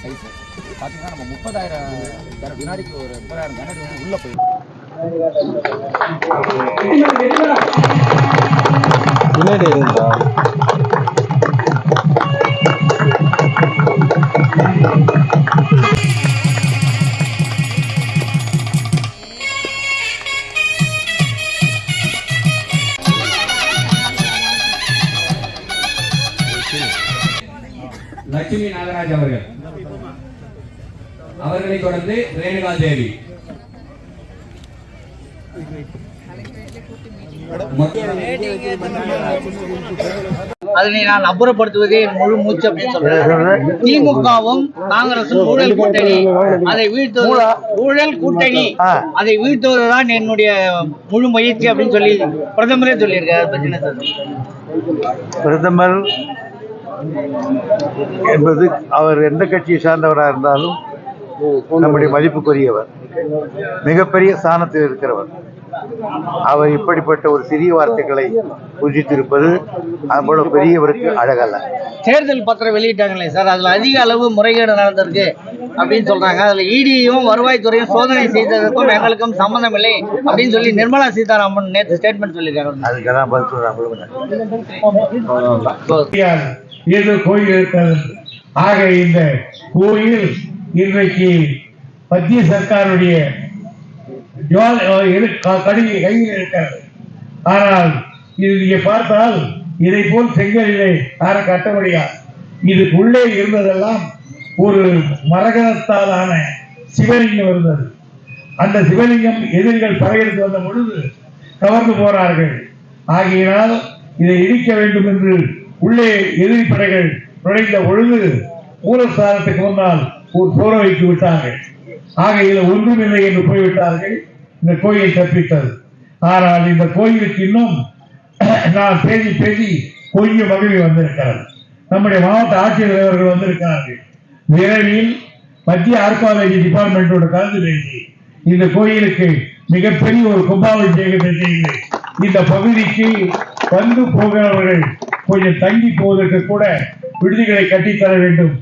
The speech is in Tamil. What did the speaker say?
சைஸு பார்த்தீங்கன்னா நம்ம முப்பதாயிரம் கன வினாடிக்கு ஒரு முப்பதாயிரம் கனடி வந்து உள்ளே போயிடும் பின்னாடி இருந்தா லட்சுமி நாகராஜ் அவர்கள். அவர்களை தொடர்ந்து ரேணுகா தேவி. அதனை நான் அப்புறப்படுத்துவதே என் முழு மூச்சு அப்படின்னு சொல்றேன் திமுகவும் காங்கிரசும் ஊழல் கூட்டணி. அதை வீழ்த்துவது ஊழல் கூட்டணி. அதை வீழ்த்துவதுதான் என்னுடைய முழு முயற்சி அப்படின்னு சொல்லி பிரதமரே சொல்லியிருக்காரு? பிரதமர் என்பது அவர் எந்த கட்சியை சார்ந்தவராக இருந்தாலும் நம்முடைய மதிப்புக்குரியவர். மிகப்பெரிய ஸ்தானத்தில் இருக்கிறவர். அவர் இப்படிப்பட்ட ஒரு சிறிய வார்த்தைகளை பூஜித்திருப்பது அவ்வளவு பெரியவருக்கு அழகல்ல. தேர்தல் பத்திரம் வெளியிட்டாங்களே சார் அதுல அதிக அளவு முறைகேடு நடந்திருக்கு அப்படின்னு சொல்றாங்க. அதுல இடியும் வருவாய்த்துறையும் சோதனை செய்ததற்கும் எங்களுக்கும் சம்பந்தம் இல்லை அப்படின்னு சொல்லி நிர்மலா சீதாராமன் நேற்று ஸ்டேட்மெண்ட் சொல்லியிருக்காங்க அதுக்கெல்லாம் பதில் சொல்றாங்க. என்று கோயில் ஆக இந்த கோயில் இன்றைக்கு மத்திய சர்க்காருடைய ஜுவால் கடிகை கையில் இருக்கிறது. ஆனால் இது நீங்க பார்த்தால் இதை போல் செங்கலிலே யாரும் கட்ட முடியாது. இதுக்குள்ளே இருந்ததெல்லாம் ஒரு மரகதத்தால் ஆன சிவலிங்கம் இருந்தது. அந்த சிவலிங்கம் எதிரிகள் படையெடுத்து வந்த பொழுது கவர்ந்து போனார்கள். ஆகையினால் இதை இடிக்க வேண்டும் என்று உள்ளே எதிரி படைகள் நுழைந்த பொழுது மூலஸ்தானத்துக்கு முன்னால் ஒரு போர வைத்து விட்டார்கள். ஆக இதில் ஒன்றுமில்லை என்று போய்விட்டார்கள். இந்த கோயில் தப்பித்தது. ஆனால் இந்த கோயிலுக்கு இன்னும் நான் பேசி பேசி கொஞ்சம் மகிழ்ச்சி வந்திருக்கிறது. நம்முடைய மாவட்ட ஆட்சித்தலைவர்கள் வந்திருக்கிறார்கள். விரைவில் மத்திய ஆர்காலஜி டிபார்ட்மெண்டோட கலந்து பேசி இந்த கோயிலுக்கு மிகப்பெரிய ஒரு கும்பாபிஷேகத்தை செய்து இந்த பகுதிக்கு வந்து போகிறவர்கள் கொஞ்சம் தங்கி போவதற்கு கூட விடுதிகளை கட்டித்தர வேண்டும்.